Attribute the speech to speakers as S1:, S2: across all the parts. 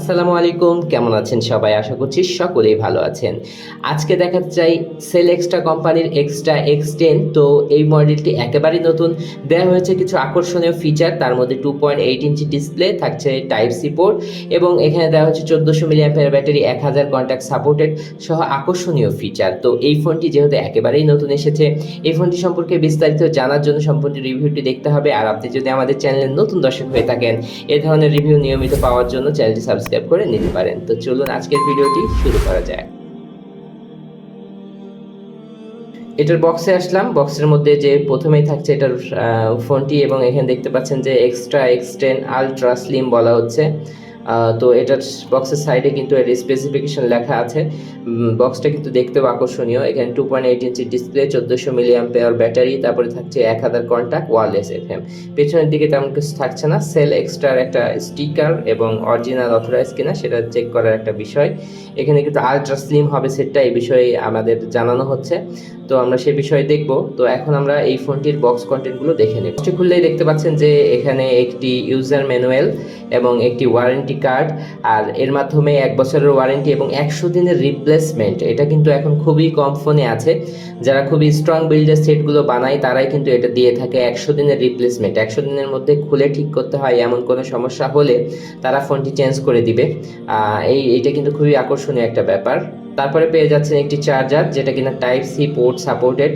S1: আসসালামু আলাইকুম, কেমন আছেন সবাই? আশা করছি সকলেই ভালো আছেন। আজকে দেখাতে চাই সেল এক্সট্রা কোম্পানির এক্সট্রা এক্স টেন তো এই মডেলটি একেবারেই নতুন। দেওয়া হয়েছে কিছু আকর্ষণীয় ফিচার তার মধ্যে two point eight inch display থাকছে টাইপ সি পোর্ট এবং এখানে দেওয়া হচ্ছে চোদ্দোশো মিলিয়াম্পের ব্যাটারি এক হাজার কন্ট্যাক্ট সাপোর্টেড সহ আকর্ষণীয় ফিচার তো এই ফোনটি যেহেতু একেবারেই নতুন এসেছে, এই ফোনটি সম্পর্কে বিস্তারিত জানার জন্য সম্পূর্ণ রিভিউটি দেখতে হবে। আর আপনি যদি আমাদের চ্যানেলের নতুন দর্শক হয়ে থাকেন, এ ধরনের রিভিউ নিয়মিত পাওয়ার জন্য চ্যানেলটি সাবস্ক্রাইব করে নিতে পারেন। তো চলুন আজকের ভিডিওটি শুরু করা যায় এটার বক্সে আসলাম। বক্সের মধ্যে যে প্রথমেই থাকছে এটার ফোনটি এবং এখানে দেখতে পাচ্ছেন যে এক্সট্রা এক্সটেন আলট্রা স্লিম বলা হচ্ছে। তো এটার বক্সের সাইডে কিন্তু এর স্পেসিফিকেশন লেখা আছে। বক্সটা কিন্তু দেখতেও আকর্ষণীয়। এখানে two point eight inch display চোদ্দোশো মিলিয়াম পেয়ার ব্যাটারি তারপরে থাকছে এক হাজার কন্ট্যাক্ট ওয়ারলেস এফ এম পেছনের দিকে তেমন কিছু থাকছে না। সেল এক্সট্রার একটা স্টিকার এবং অরিজিনাল অথরাইজ কিনা সেটা চেক করার একটা বিষয়। এখানে কিন্তু আলট্রা স্লিম হবে সেটটা, এই বিষয়ে আমাদের জানানো হচ্ছে। তো আমরা সে বিষয়ে দেখব। তো এখন আমরা এই ফোনটির বক্স কন্টেন্টগুলো দেখে নেব। খুললেই দেখতে পাচ্ছেন যে এখানে একটি ইউজার ম্যানুয়াল এবং একটি ওয়ারেন্টি কার্ড আর এর মাধ্যমে এক বছরের ওয়ারেন্টি এবং একশো দিনের রিপ্লেসমেন্ট এটা কিন্তু এখন খুবই কম ফোনে আছে। যারা খুবই স্ট্রং বিল্ডের সেটগুলো বানায়, তারাই কিন্তু এটা দিয়ে থাকে একশো দিনের রিপ্লেসমেন্ট একশো দিনের মধ্যে খুলে ঠিক করতে হয়, এমন কোনো সমস্যা হলে তারা ফোনটি চেঞ্জ করে দিবে। এই এটা কিন্তু খুবই আকর্ষণীয় একটা ব্যাপার। তারপরে পেয়ে যাচ্ছেন একটি চার্জার যেটা কিনা টাইপ সি পোর্ট সাপোর্টেড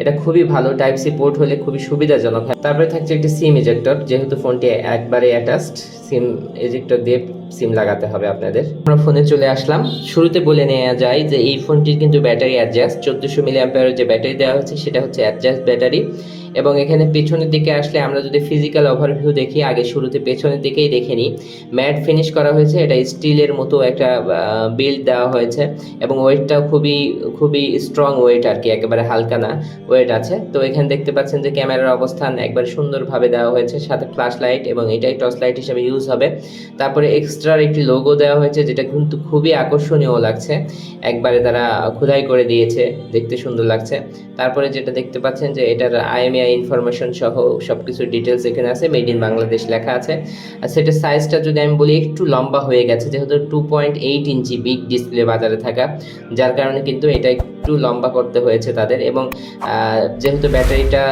S1: এটা খুবই ভালো টাইপ সি পোর্ট হলে খুবই সুবিধাজনক হয়। তারপরে থাকছে একটি সিম এজেক্টর যেহেতু ফোনটি একবারে অ্যাটাচড সিম এজেক্টর দিয়ে সিম লাগাতে হবে আপনাদের। আমরা ফোনে চলে আসলাম। শুরুতে বলে নেওয়া যায় যে এই ফোনটির কিন্তু ব্যাটারি অ্যাডজাস্ট চোদ্দোশো মিলি যে ব্যাটারি দেওয়া হচ্ছে সেটা হচ্ছে অ্যাডজাস্ট ব্যাটারি। এবং এখানে পেছনের দিকে আসলে আমরা যদি ফিজিক্যাল ওভারভিউ দেখি, আগে শুরুতে পেছনের দিকেই দেখে নিই। ম্যাট ফিনিশ করা হয়েছে, এটা স্টিলের মতো একটা বিল্ড দেওয়া হয়েছে। এবং ওয়েটটাও খুবই খুবই স্ট্রং ওয়েট আর কি, একেবারে হালকা না ওয়েট আছে। তো এখানে দেখতে পাচ্ছেন যে ক্যামেরার অবস্থান একবার সুন্দরভাবে দেওয়া হয়েছে, সাথে ফ্ল্যাশ লাইট এবং এটাই টর্চ লাইট হিসেবে ইউজ হবে। তারপরে এক্সট্রার একটি লোগো দেওয়া হয়েছে, যেটা কিন্তু খুবই আকর্ষণীয় লাগছে। একবারে তারা খোদাই করে দিয়েছে, দেখতে সুন্দর লাগছে। তারপরে যেটা দেখতে পাচ্ছেন যে এটার আইএমআই ইনফরমেশন সহ সব কিছু ডিটেলস এখানে আছে মেড ইন বাংলাদেশ লেখা আছে। আর সেটার সাইজটা যদি আমি বলি, একটু লম্বা হয়ে গেছে, যেহেতু two point eight inch big display বাজারে থাকা। যার কারণে কিন্তু এটা একটু লম্বা করতে হয়েছে তাদের এবং যেহেতু ব্যাটারিটা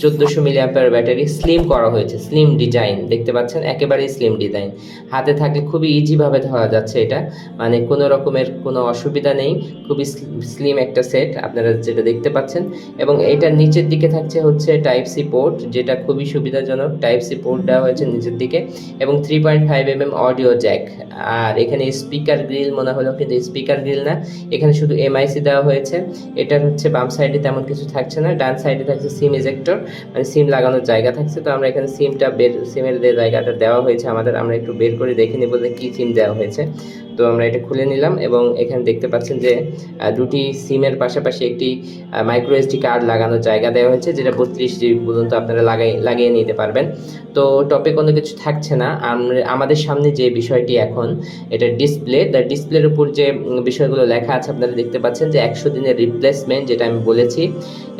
S1: চোদ্দোশো মিলি অ্যাম্পের ব্যাটারি স্লিম করা হয়েছে, স্লিম ডিজাইন, দেখতে পাচ্ছেন? একেবারেই স্লিম ডিজাইন। হাতে থাকলে খুবই ইজিভাবে ধরা যাচ্ছে এটা। মানে কোনো রকমের কোনো অসুবিধা নেই, খুবই স্লিম একটা সেট আপনারা যেটা দেখতে পাচ্ছেন। এবং এটার নিচের দিকে থাকছে হচ্ছে টাইপ সি পোর্ট যেটা খুবই সুবিধাজনক। টাইপ সি পোর্ট দেওয়া হয়েছে নিচের দিকে। এবং three point five M M audio jack আর এখানে স্পিকার গ্রিল মনে হলো কিন্তু স্পিকার গ্রিল না। এখানে শুধু এমআইসি দেওয়া হয়েছে। এটার হচ্ছে বাম সাইডে তেমন কিছু থাকছে না। ডান সাইডে থাকছে সিম ইজেক্টর মানে সিম লাগানোর জায়গা থাকছে, তো আমরা এখানে সিমটা বের, সিমের যে জায়গাটা দেওয়া হয়েছে, আমাদের আমরা একটু বের করে দেখে নেব যে কী সিম দেওয়া হয়েছে। তো আমরা এটা খুলে নিলাম এবং এখানে দেখতে পাচ্ছেন যে দুটি সিমের পাশাপাশি একটি মাইক্রো এসডি কার্ড লাগানোর জায়গা দেওয়া হয়েছে, যেটা বত্রিশ জিবি পর্যন্ত আপনারা লাগাই, লাগিয়ে নিতে পারবেন। তো টপে কোনো কিছু থাকছে না। আমাদের সামনে যে বিষয়টি এখন, এটা ডিসপ্লে দ্য ডিসপ্লের উপর যে বিষয়গুলো লেখা আছে, আপনারা দেখতে পাচ্ছেন যে একশো দিনের রিপ্লেসমেন্ট যেটা আমি বলেছি।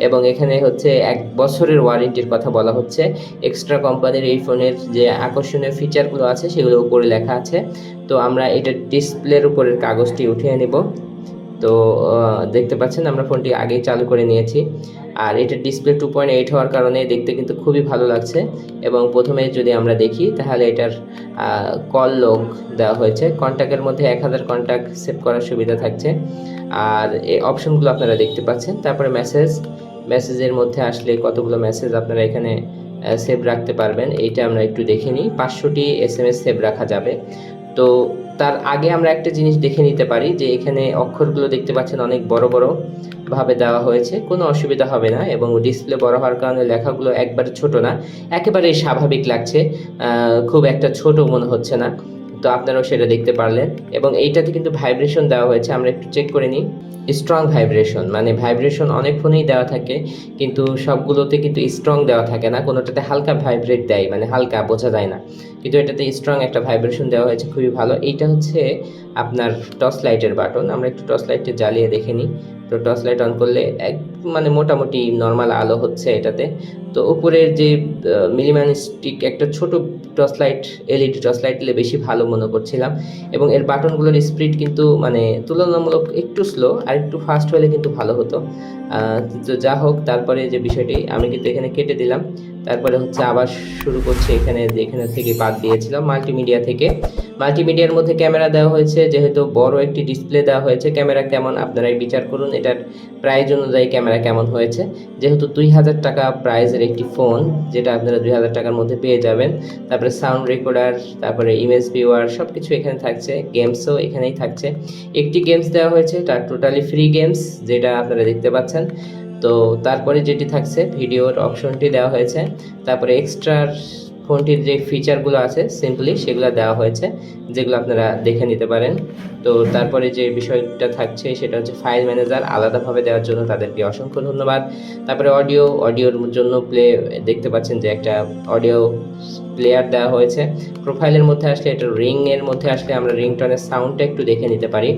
S1: এবং এখানে হচ্ছে এক বছরের ওয়ারেন্টির কথা বলা হচ্ছে। এক্সট্রা কোম্পানির এই ফোনের যে আকর্ষণীয় ফিচারগুলো আছে সেগুলো উপরে লেখা আছে। তো আমরা এটা ডিসপ্লের উপরের কাগজটি উঠিয়ে নেব। তো দেখতে পাচ্ছেন আমরা ফোনটি আগেই চালু করে নিয়েছি। আর এটা ডিসপ্লে টু পয়েন্ট এইট হওয়ার কারণে দেখতে কিন্তু খুবই ভালো লাগছে এবং প্রথমে যদি আমরা দেখি, তাহলে এটার কল লগ দেওয়া হয়েছে। কন্ট্যাক্টের মধ্যে এক হাজার কন্ট্যাক্ট সেভ করার সুবিধা থাকছে। আর এই অপশনগুলো আপনারা দেখতে পাচ্ছেন। তারপরে মেসেজ, মেসেজের মধ্যে আসলে কতগুলো মেসেজ আপনারা এখানে সেভ রাখতে পারবেন, এইটা আমরা একটু দেখে নিই। পাঁচশোটি এস এম এস সেভ রাখা যাবে। তো তার আগে আমরা একটা জিনিস দেখে নিতে পারি যে এখানে অক্ষরগুলো দেখতে পাচ্ছেন অনেক বড় বড় ভাবে দেওয়া হয়েছে। কোনো অসুবিধা হবে না এবং ডিসপ্লে বড় হওয়ার কারণে লেখাগুলো একবারে ছোট না, একেবারেই স্বাভাবিক লাগছে। খুব একটা ছোট মনে হচ্ছে না। তো আপনারাও সেটা দেখতে পারলেন। এবং এইটাতে কিন্তু ভাইব্রেশন দেওয়া হয়েছে, আমরা একটু চেক করে নিই। স্ট্রং ভাইব্রেশন মানে ভাইব্রেশন অনেক ফোনেই দেওয়া থাকে, কিন্তু সবগুলোতে কিন্তু স্ট্রং দেওয়া থাকে না, কোনোটাতে হালকা ভাইব্রেট দেয় মানে হালকা, বোঝা যায় না। কিন্তু এটাতে স্ট্রং একটা ভাইব্রেশন দেওয়া হয়েছে, খুবই ভালো। এইটা হচ্ছে আপনার টর্চ লাইটের বাটন, আমরা একটু টর্চ লাইটটা জ্বালিয়ে দেখে নিই। তো টর্চ লাইট অন করলে এক মানে মোটামুটি নর্মাল আলো হচ্ছে এটাতে। তো উপরের যে মিলিম্যান স্টিক একটা ছোট torch light, LED torch light দিলে বেশি ভালো মনে করছিলাম। এবং এর বাটনগুলোর স্পিড কিন্তু মানে তুলনামূলক একটু স্লো আর একটু ফাস্ট হলে কিন্তু ভালো হতো। তো যা হোক, তারপরে যে বিষয়টি, আমি কিন্তু এখানে কেটে দিলাম। তারপরে হচ্ছে আবার শুরু করছে এখানে যে এখানে থেকে বাদ দিয়েছিলাম মাল্টিমিডিয়া থেকে। মাল্টিমিডিয়ার মধ্যে ক্যামেরা দেওয়া হয়েছে, যেহেতু বড় একটি ডিসপ্লে দেওয়া হয়েছে ক্যামেরা কেমন আপনারাই বিচার করুন, এটার প্রাইস অনুযায়ী ক্যামেরা কেমন হয়েছে। যেহেতু দুই হাজার টাকা প্রাইজের একটি ফোন যেটা আপনারা দুই হাজার টাকার মধ্যে পেয়ে যাবেন। তারপরে সাউন্ড রেকর্ডার তারপরে ইমেজ ভিউয়ার সব কিছু এখানে থাকছে গেমসও এখানেই থাকছে। একটি গেমস দেওয়া হয়েছে, তার টোটালি ফ্রি গেমস যেটা আপনারা দেখতে পাচ্ছেন। তো তারপরে যেটি থাকছে, ভিডিওর অপশনটি দেওয়া হয়েছে। তারপরে এক্সট্রা ফোনটির যে ফিচারগুলো আছে সিম্পলি সেগুলো দেওয়া হয়েছে, যেগুলো আপনারা দেখে নিতে পারেন। তো তারপরে যে বিষয়টা থাকছে, সেটা হচ্ছে ফাইল ম্যানেজার আলাদাভাবে দেওয়ার জন্য তাদেরকে অসংখ্য ধন্যবাদ। তারপরে অডিও অডিওর জন্য প্লে দেখতে পাচ্ছেন যে একটা অডিও প্লেয়ার দেওয়া হয়েছে। প্রোফাইলের মধ্যে আসলে এটা রিংয়ের মধ্যে আসলে আমরা রিংটনের সাউন্ডটা একটু দেখে নিতে পারি।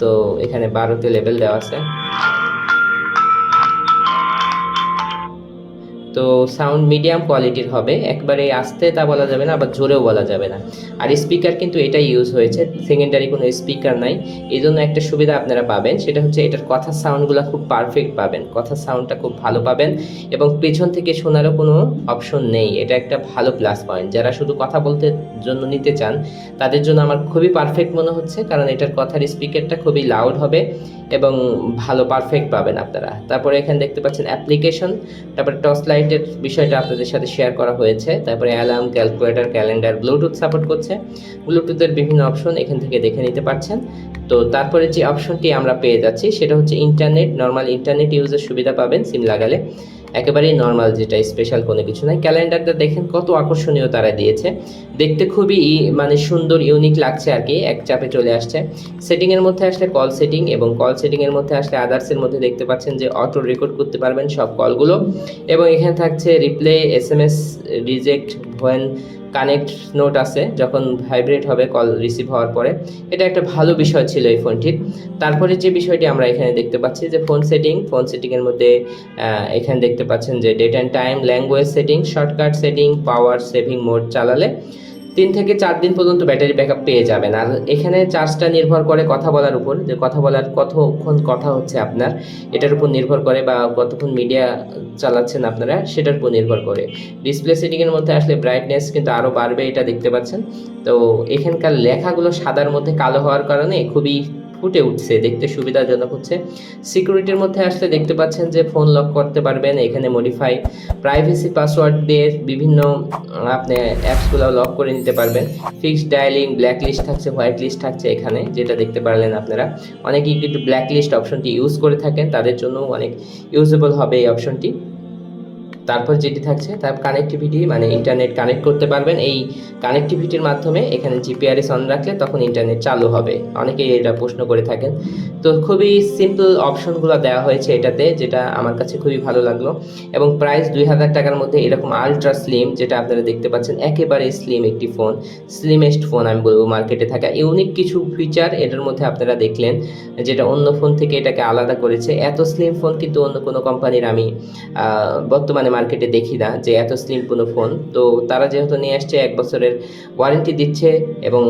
S1: তো এখানে বারোতে লেভেল দেওয়া আছে। তো সাউন্ড মিডিয়াম কোয়ালিটির হবে। একবারে আস্তে তা বলা যাবে না, আবার জোরেও বলা যাবে না। আর স্পিকার কিন্তু এটাই ইউজ হয়েছে। সেকেন্ডারি কোনো স্পিকার নাই। এই জন্য একটা সুবিধা আপনারা পাবেন, সেটা হচ্ছে এটার কথার সাউন্ডগুলো খুব পারফেক্ট পাবেন। কথার সাউন্ডটা খুব ভালো পাবেন এবং পেছন থেকে শোনারও কোনো অপশন নেই। এটা একটা ভালো প্লাস পয়েন্ট যারা শুধু কথা বলতে জন্য নিতে চান, তাদের জন্য আমার খুবই পারফেক্ট মনে হচ্ছে, কারণ এটার কথার স্পিকারটা খুবই লাউড হবে। এবং ভালো পারফেক্ট পাবেন আপনারা। তারপরে এখানে দেখতে পাচ্ছেন অ্যাপ্লিকেশন তারপরে টর্চ লাইটের বিষয়টা আপনাদের সাথে শেয়ার করা হয়েছে। তারপরে alarm calculator calendar Bluetooth support করছে। ব্লুটুথের বিভিন্ন অপশন এখান থেকে দেখে নিতে পারছেন। তো তারপরে যে অপশনটি আমরা পেয়ে যাচ্ছি, সেটা হচ্ছে ইন্টারনেট নর্মাল ইন্টারনেট ইউজের সুবিধা পাবেন সিম লাগালে। একেবারেই নর্মাল যেটা স্পেশাল কোনো কিছু নাই। ক্যালেন্ডারটা দেখেন কত আকর্ষণীয় তারা দিয়েছে। দেখতে খুবই মানে সুন্দর ইউনিক লাগছে আর কি, এক চাপে চলে আসছে। সেটিংয়ের মধ্যে আসলে কল সেটিং এবং কল সেটিংয়ের মধ্যে আসলে আদার্সের মধ্যে দেখতে পাচ্ছেন যে অটো রেকর্ড করতে পারবেন সব কলগুলো এবং এখানে থাকছে reply S M S reject ভয়েন connect note আছে, যখন ভাইব্রেট হবে কল রিসিভ হওয়ার পরে। এটা একটা ভালো বিষয় ছিল এই ফোনটির তারপরে যে বিষয়টি আমরা এখানে দেখতে পাচ্ছি যে ফোন সেটিং ফোন সেটিংয়ের মধ্যে এখানে দেখতে পাচ্ছেন যে date and time language setting shortcut setting power saving mode চালালে তিন থেকে চার দিন পর্যন্ত ব্যাটারি ব্যাকআপ পেয়ে যাবেন। আর এখানে চার্জটা নির্ভর করে কথা বলার উপর, যে কথা বলার কতক্ষণ কথা হচ্ছে আপনার, এটার উপর নির্ভর করে বা কতক্ষণ মিডিয়া চালাচ্ছেন আপনারা, সেটার উপর নির্ভর করে। ডিসপ্লে সেটিংয়ের মধ্যে আসলে ব্রাইটনেস কিন্তু আরও বাড়বে, এটা দেখতে পাচ্ছেন। তো এখানকার লেখাগুলো সাদার মধ্যে কালো হওয়ার কারণে খুবই ফুটে উঠছে, দেখতে সুবিধাজনক হচ্ছে। সিকিউরিটির মধ্যে আসলে দেখতে পাচ্ছেন যে ফোন লক করতে পারবেন, এখানে মডিফাই প্রাইভেসি পাসওয়ার্ড দিয়ে বিভিন্ন, আপনি অ্যাপসগুলো লক করে নিতে পারবেন। ফিক্সড ডায়ালিং ব্ল্যাক লিস্ট থাকছে হোয়াইট লিস্ট থাকছে এখানে, যেটা দেখতে পারলেন আপনারা। অনেকেই কিন্তু ব্ল্যাক লিস্ট অপশনটি ইউজ করে থাকেন, তাদের জন্য অনেক ইউজেবল হবে এই অপশনটি তারপর যেটি থাকছে তার কানেক্টিভিটি মানে ইন্টারনেট কানেক্ট করতে পারবেন। এই কানেক্টিভিটির মাধ্যমে এখানে জিপিআরএস অন রাখলে তখন ইন্টারনেট চালু হবে। অনেকেই এটা প্রশ্ন করে থাকেন। তো খুবই সিম্পল অপশনগুলো দেওয়া হয়েছে এটাতে যেটা আমার কাছে খুবই ভালো লাগল। এবং প্রাইস দুই হাজার টাকার মধ্যে এরকম আলট্রা স্লিম যেটা আপনারা দেখতে পাচ্ছেন একেবারে স্লিম একটি ফোন স্লিমেস্ট ফোন আমি বলব মার্কেটে থাকা। ইউনিক কিছু ফিচার এটার মধ্যে আপনারা দেখলেন যেটা অন্য ফোন থেকে এটাকে আলাদা করেছে। এত স্লিম ফোন কিন্তু অন্য কোনো কোম্পানির আমি আহ, বর্তমানে মার্কেটে দেখি না যে এত স্লিম কোনো ফোন তো তারা যেহেতু নিয়ে আসছে, এক বছরের ওয়ারেন্টি দিচ্ছে এবং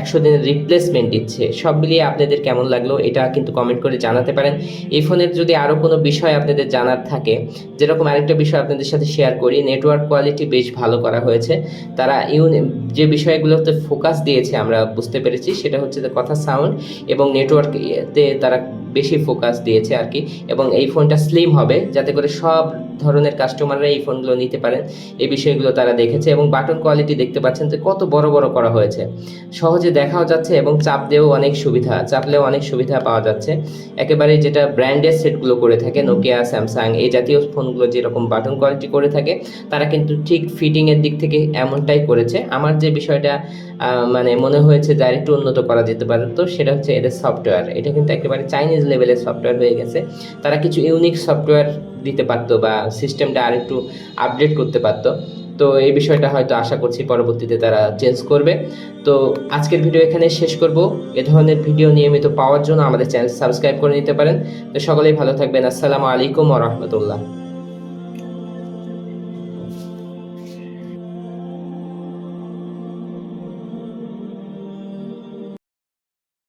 S1: একশো দিনের রিপ্লেসমেন্ট দিচ্ছে। সব মিলিয়ে আপনাদের কেমন লাগল এটা কিন্তু কমেন্ট করে জানাতে পারেন। এই ফোনের যদি আরও কোনো বিষয় আপনাদের জানার থাকে, যেরকম আরেকটা বিষয় আপনাদের সাথে শেয়ার করি নেটওয়ার্ক কোয়ালিটি বেশ ভালো করা হয়েছে। তারা ইউনি, যে বিষয়গুলোতে ফোকাস দিয়েছে আমরা বুঝতে পেরেছি, সেটা হচ্ছে যে কথা সাউন্ড এবং নেটওয়ার্কতে তারা বেশি ফোকাস দিয়েছে আর কি। এবং এই ফোনটা স্লিম হবে, যাতে করে সব ধরনের কাস্টমাররা এই ফোনগুলো নিতে পারেন। এই বিষয়গুলো তারা দেখেছে এবং বাটন কোয়ালিটি দেখতে পাচ্ছেন যে কত বড় বড় করা হয়েছে। সহজে দেখাও যাচ্ছে এবং চাপ দিয়েও অনেক সুবিধা চাপলেও অনেক সুবিধা পাওয়া যাচ্ছে। একেবারে যেটা ব্র্যান্ডের সেটগুলো করে থাকে নোকিয়া স্যামসাং এই জাতীয় ফোনগুলো যেরকম বাটন কোয়ালিটি করে থাকে, তারা কিন্তু ঠিক ফিটিংয়ের দিক থেকে এমনটাই করেছে। আমার যে বিষয়টা মানে মনে হয়েছে যে আরেকটু উন্নত করা যেতে পারে, তো সেটা হচ্ছে এদের সফটওয়্যার এটা কিন্তু একেবারে চাইনিজ লেভেলের সফটওয়্যার হয়ে গেছে। তারা কিছু ইউনিক সফটওয়্যার দিতে পারতো বা সিস্টেমটা আরেকটু আপডেট করতে পারতো। তো এই বিষয়টা হয়তো আশা করছি পরবর্তীতে তারা চেঞ্জ করবে। তো আজকের ভিডিও এখানে শেষ করব। এ ধরনের ভিডিও নিয়মিত পাওয়ার জন্য আমাদের চ্যানেল সাবস্ক্রাইব করে নিতে পারেন। তো সকলেই ভালো থাকবেন। আসসালামু আলাইকুম রাহমাতুল্লাহ।